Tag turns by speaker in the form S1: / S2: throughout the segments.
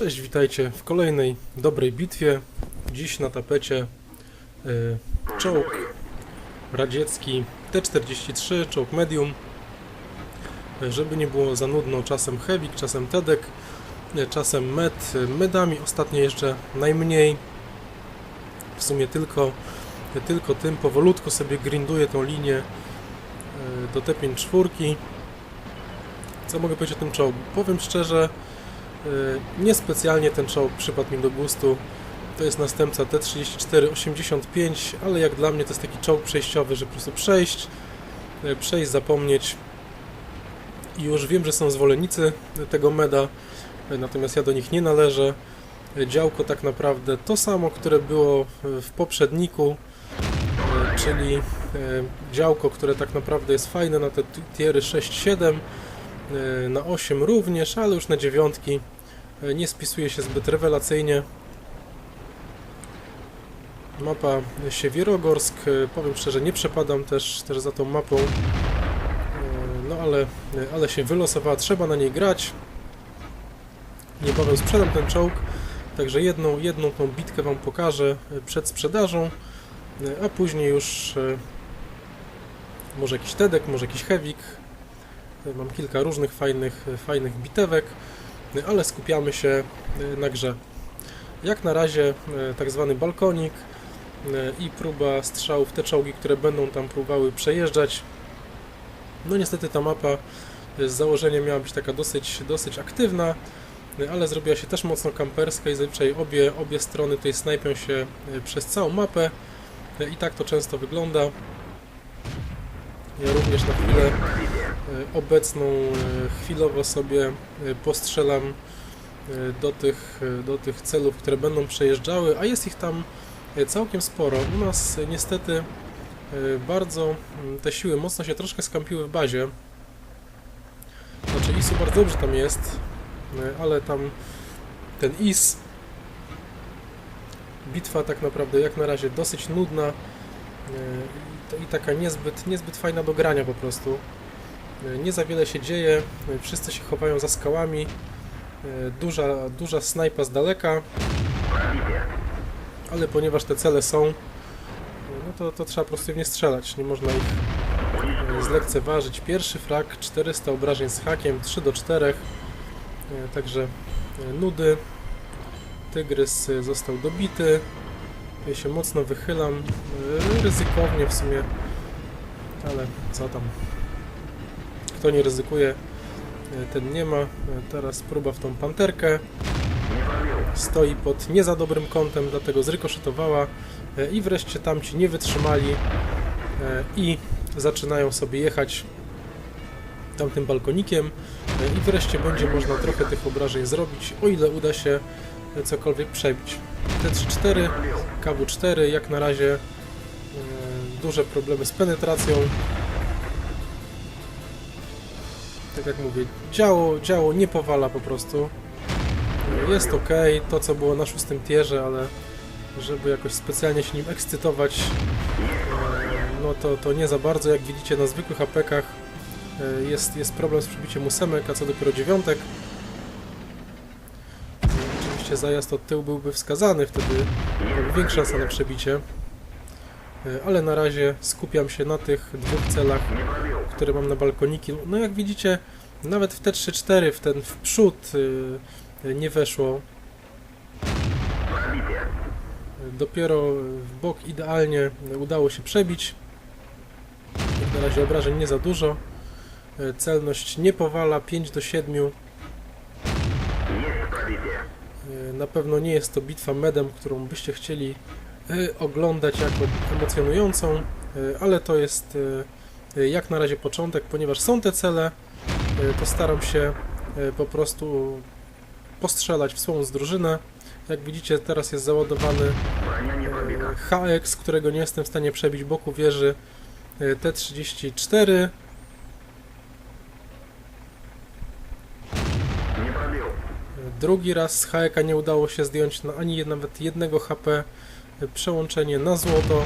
S1: Cześć, witajcie w kolejnej dobrej bitwie. Dziś na tapecie y, czołg radziecki T-43, czołg medium. Y, Żeby nie było za nudno, czasem Hewik, czasem Tedek, y, czasem Med. Medami ostatnio jeszcze najmniej. W sumie tylko, tylko tym powolutku sobie grinduję tą linię do T-54. Co mogę powiedzieć o tym czołgu? Powiem szczerze, niespecjalnie ten czołg przypadł mi do gustu. To jest następca T-34-85, ale jak dla mnie to jest taki czołg przejściowy, że po prostu przejść, y, przejść, zapomnieć. I już wiem, że są zwolennicy tego meda, y, natomiast ja do nich nie należę. Y, Działko tak naprawdę to samo, które było y, w poprzedniku, y, czyli y, działko, które tak naprawdę jest fajne na te tiery 6-7, y, na 8 również, ale już na dziewiątki y, nie spisuje się zbyt rewelacyjnie. Mapa Siewierogorsk, y, powiem szczerze, nie przepadam też, też za tą mapą, Y, no ale, ale się wylosowała, trzeba na niej grać. Niebawem sprzedam ten czołg, także jedną, jedną tą bitkę Wam pokażę y, przed sprzedażą, y, a później już y, może jakiś Tedek, może jakiś Hewik, Y, Mam kilka różnych fajnych, fajnych bitewek, ale skupiamy się y, na grze. Jak na razie y, tak zwany balkonik y, i próba strzałów te czołgi, które będą tam próbowały przejeżdżać. No niestety ta mapa z założenia miała być taka dosyć, dosyć aktywna, ale zrobiła się też mocno kamperska i zazwyczaj obie, obie strony tutaj snajpią się przez całą mapę i tak to często wygląda. Ja również na chwilę e, obecną e, chwilowo sobie e, postrzelam do tych, do tych celów, które będą przejeżdżały, a jest ich tam całkiem sporo. U nas niestety bardzo mm, te siły mocno się troszkę skampiły w bazie. Znaczy ISU bardzo dobrze tam jest, ale tam ten IS bitwa tak naprawdę jak na razie dosyć nudna i taka niezbyt, niezbyt fajna do grania po prostu. E, Nie za wiele się dzieje, e, wszyscy się chowają za skałami, e, duża, duża snajpa z daleka, ale ponieważ te cele są, no to, to trzeba po prostu nie strzelać, nie można ich zlekceważyć. Pierwszy frak, 400 obrażeń z hakiem, 3 do 4, e, także nudy. Tygrys został dobity. Ja się mocno wychylam, ryzykownie w sumie, ale co tam. Kto nie ryzykuje, e, ten nie ma. E, Teraz próba w tą panterkę. Stoi pod nie za dobrym kątem, dlatego zrykoszetowała e, i wreszcie tamci nie wytrzymali i zaczynają sobie jechać tamtym balkonikiem i wreszcie będzie można trochę tych obrażeń zrobić, o ile uda się cokolwiek przebić. T34 KW4 jak na razie duże problemy z penetracją. Tak jak mówię, działo, działo nie powala po prostu. Jest ok, to co było na szóstym tierze, ale żeby jakoś specjalnie się nim ekscytować, e, no to, to nie za bardzo. Jak widzicie na zwykłych apekach e, jest, jest problem z przebiciem ósemek, a co dopiero dziewiątek. Oczywiście zajazd od tyłu byłby wskazany, wtedy większa szansa na przebicie. E, Ale na razie skupiam się na tych dwóch celach, które mam na balkoniki. No jak widzicie, nawet w T3-4 w ten w przód y, y, nie weszło. Dopiero w bok idealnie udało się przebić. Na razie obrażeń nie za dużo. Celność nie powala 5 do 7. Y, Na pewno nie jest to bitwa medem, którą byście chcieli oglądać jako emocjonującą, y, ale to jest y, y, jak na razie początek, ponieważ są te cele, y, to staram się y, po prostu postrzelać w swoją z drużynę. Jak widzicie, teraz jest załadowany y, HX, którego nie jestem w stanie przebić boku wieży y, T34. Drugi raz z HK nie udało się zdjąć na ani nawet jednego HP. Przełączenie na złoto.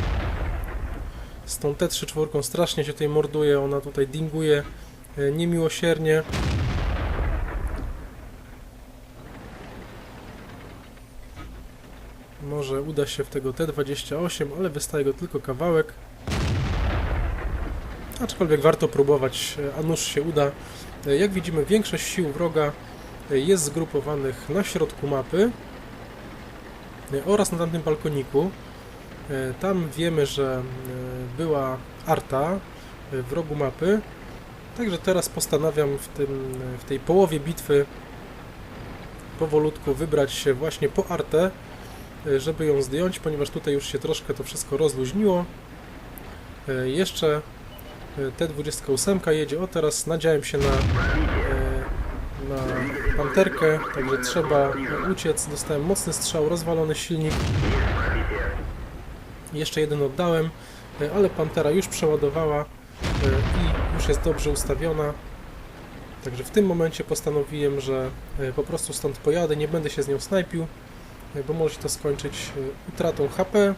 S1: Z tą T34 strasznie się tutaj morduje, ona tutaj dinguje e, niemiłosiernie. Może uda się w tego T28, ale wystaje go tylko kawałek. Aczkolwiek warto próbować, e, a nuż się uda. E, Jak widzimy, większość sił wroga jest zgrupowanych na środku mapy oraz na tamtym balkoniku. E, Tam wiemy, że e, była arta e, w rogu mapy. Także teraz postanawiam w, tym, w tej połowie bitwy powolutku wybrać się właśnie po artę, żeby ją zdjąć, ponieważ tutaj już się troszkę to wszystko rozluźniło. Jeszcze e, T28 jedzie. O, teraz nadziałem się na panterkę, także trzeba uciec. Dostałem mocny strzał, rozwalony silnik. Jeszcze jeden oddałem, e, ale pantera już przeładowała e, i już jest dobrze ustawiona. Także w tym momencie postanowiłem, że e, po prostu stąd pojadę, nie będę się z nią snajpił, bo może się to skończyć utratą HP.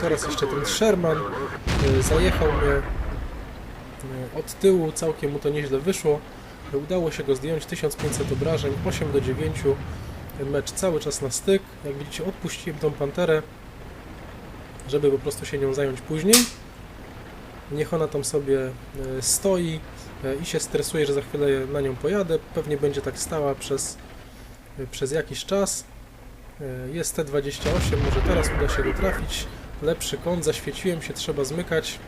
S1: Teraz jeszcze ten Sherman zajechał mnie od tyłu, całkiem mu to nieźle wyszło. Udało się go zdjąć, 1500 obrażeń, 8 do 9. E, Mecz cały czas na styk. Jak widzicie, odpuściłem tą panterę, żeby po prostu się nią zająć później. Niech ona tam sobie e, stoi e, i się stresuje, że za chwilę na nią pojadę. Pewnie będzie tak stała przez, e, przez jakiś czas. Jest T28, może teraz uda się go trafić. Lepszy kąt, zaświeciłem się, trzeba zmykać.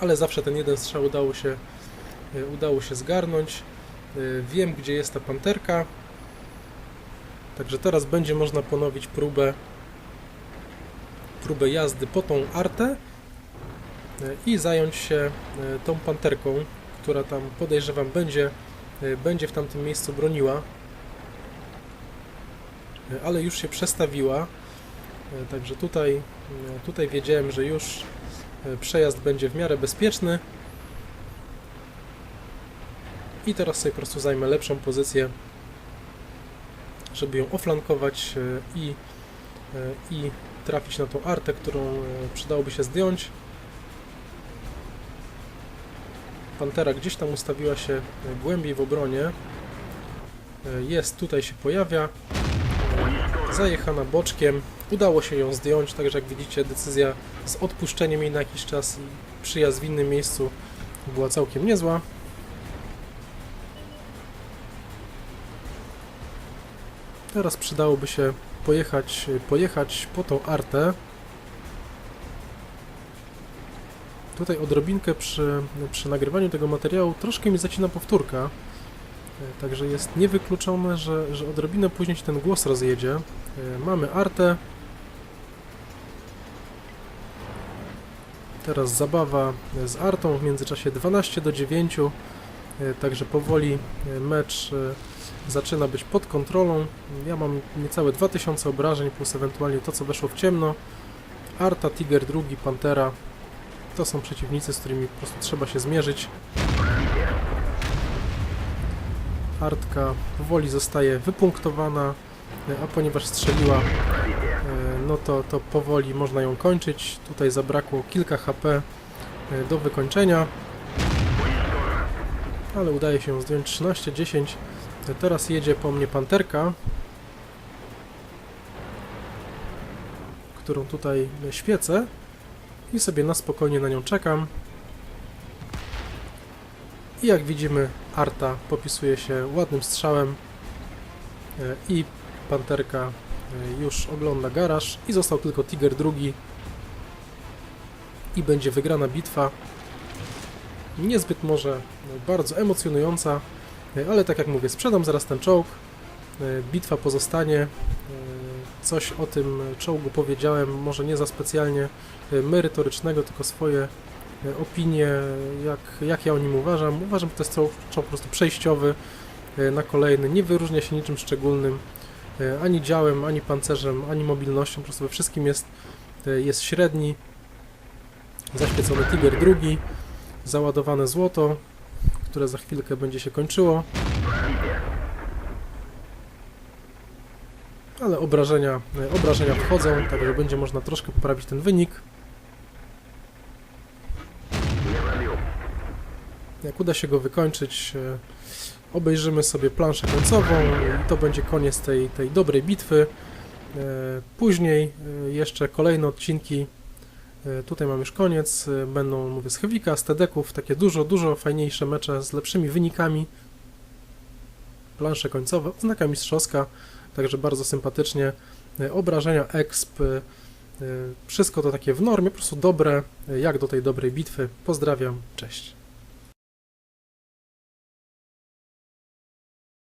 S1: Ale zawsze ten jeden strzał udało się, e, udało się zgarnąć. E, Wiem, gdzie jest ta panterka. Także teraz będzie można ponowić próbę, próbę jazdy po tą artę e, i zająć się tą panterką, która tam podejrzewam będzie, będzie w tamtym miejscu broniła. Ale już się przestawiła. Także tutaj, tutaj wiedziałem, że już przejazd będzie w miarę bezpieczny. I teraz sobie po prostu zajmę lepszą pozycję, żeby ją oflankować e, i, e, i trafić na tą artę, którą e, przydałoby się zdjąć. Pantera gdzieś tam ustawiła się głębiej w obronie. Jest, tutaj się pojawia. Zajechana boczkiem. Udało się ją zdjąć, także jak widzicie decyzja z odpuszczeniem jej na jakiś czas i przyjazd w innym miejscu była całkiem niezła. Teraz przydałoby się pojechać, pojechać po tą artę. Tutaj odrobinkę przy, przy nagrywaniu tego materiału troszkę mi zacina powtórka. Także jest niewykluczone, że, że odrobinę później się ten głos rozjedzie. E, Mamy artę. Teraz zabawa z artą w międzyczasie 12 do 9. e, Także powoli e, mecz e, zaczyna być pod kontrolą. Ja mam niecałe 2000 obrażeń, plus ewentualnie to, co weszło w ciemno. Arta, Tiger drugi, Pantera. To są przeciwnicy, z którymi po prostu trzeba się zmierzyć. Artka powoli zostaje wypunktowana, a ponieważ strzeliła, no to, to powoli można ją kończyć. Tutaj zabrakło kilka HP e, do wykończenia, ale udaje się ją zdjąć 13-10. E, Teraz jedzie po mnie panterka, którą tutaj świecę i sobie na spokojnie na nią czekam. I jak widzimy, Arta popisuje się ładnym strzałem e, i Panterka już ogląda garaż i został tylko Tiger drugi i będzie wygrana bitwa. Niezbyt może e, bardzo emocjonująca, e, ale tak jak mówię, sprzedam zaraz ten czołg. E, Bitwa pozostanie. Coś o tym czołgu powiedziałem, może nie za specjalnie merytorycznego, tylko swoje opinie, jak, jak ja o nim uważam. Uważam, że to jest czołg, czołg po prostu przejściowy na kolejny, nie wyróżnia się niczym szczególnym, ani działem, ani pancerzem, ani mobilnością, po prostu we wszystkim jest, e, jest średni. Zaświecony Tiger drugi, załadowane złoto, które za chwilkę będzie się kończyło. Ale obrażenia, e, obrażenia wchodzą, także będzie można troszkę poprawić ten wynik. Jak uda się go wykończyć, e, obejrzymy sobie planszę końcową i to będzie koniec tej, tej dobrej bitwy. E, Później e, jeszcze kolejne odcinki. E, Tutaj mam już koniec. Będą, mówię, z Heavika, z Tedeków, takie dużo, dużo fajniejsze mecze z lepszymi wynikami. Plansze końcowe, oznaka mistrzowska, także bardzo sympatycznie. Obrażenia, exp, wszystko to takie w normie, po prostu dobre, jak do tej dobrej bitwy. Pozdrawiam, cześć.